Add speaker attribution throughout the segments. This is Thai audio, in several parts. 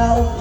Speaker 1: 哦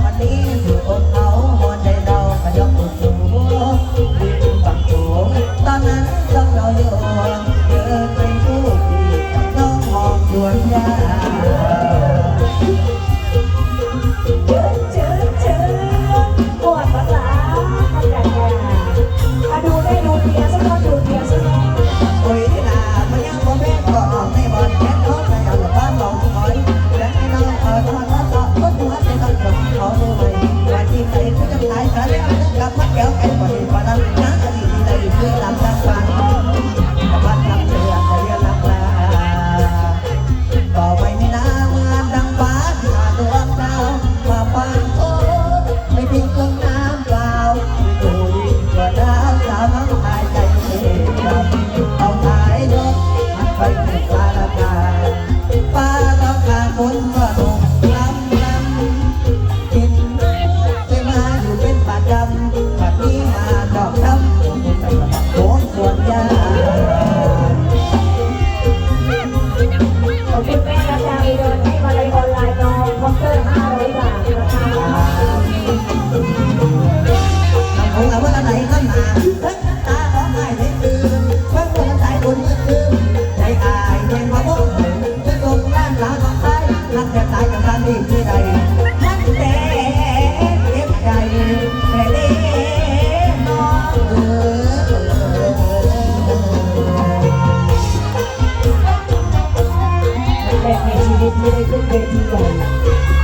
Speaker 1: บนกระดงลำลำกินไมายู่เป็นป่าดำปัดนี้มาดอกดำโดนสวนยา
Speaker 2: ผมเป็นแม่กระจายโดนให้มาเลยออนไลน์น้องคอมเตอร์
Speaker 1: ห้าร้อยบาทน้องเราว่าอะไรก็มา มีอะ
Speaker 2: ไรขึ้นเวทีใหญ่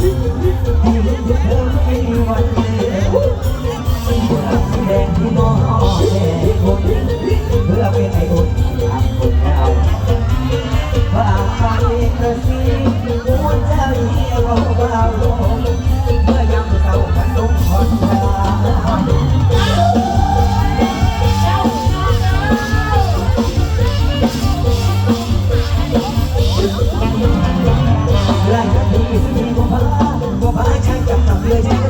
Speaker 1: ดี บอกว่าใช่จับจับเลย